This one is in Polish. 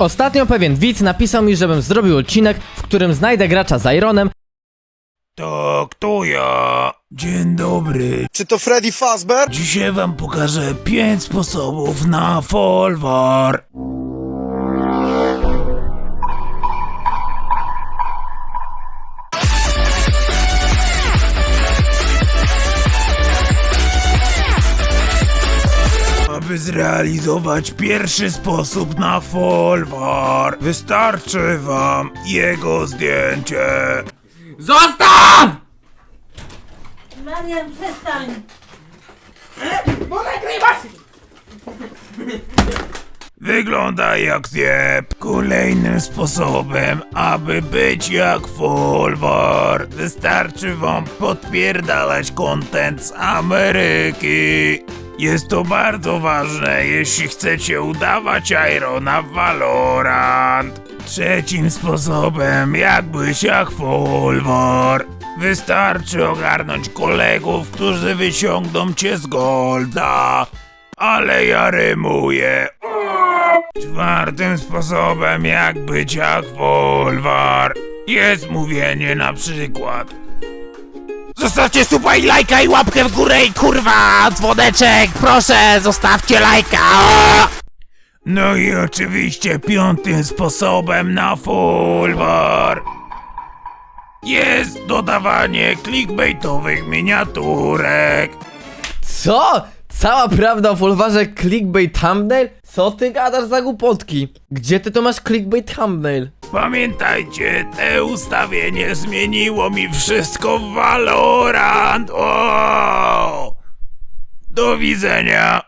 Ostatnio pewien widz napisał mi, żebym zrobił odcinek, w którym znajdę gracza z Ironem, Tak, to ja. Dzień dobry. Czy to Freddy Fazbear? Dzisiaj wam pokażę pięć sposobów na folwar. Aby zrealizować pierwszy sposób na folwar, wystarczy wam jego zdjęcie. ZOSTAW! Marian, przestań! Wygląda jak zjeb. Kolejnym sposobem, aby być jak folwar, wystarczy wam podpierdalać content z Ameryki. Jest to bardzo ważne, jeśli chcecie udawać Irona w Valorant. Trzecim sposobem, jak być jak folwar. Wystarczy ogarnąć kolegów, którzy wyciągną cię z golda. Ale ja rymuję. Czwartym sposobem, jak być jak folwar, jest mówienie na przykład. Zostawcie suba i lajka i łapkę w górę i kurwa, dzwoneczek, proszę, zostawcie lajka. No i oczywiście piątym sposobem na folwar jest dodawanie clickbaitowych miniaturek. Co? Cała prawda o folwarze clickbait thumbnail? Co ty gadasz za głupotki? Gdzie ty to masz clickbait thumbnail? Pamiętajcie, te ustawienie zmieniło mi wszystko w Valorant. O! Do widzenia.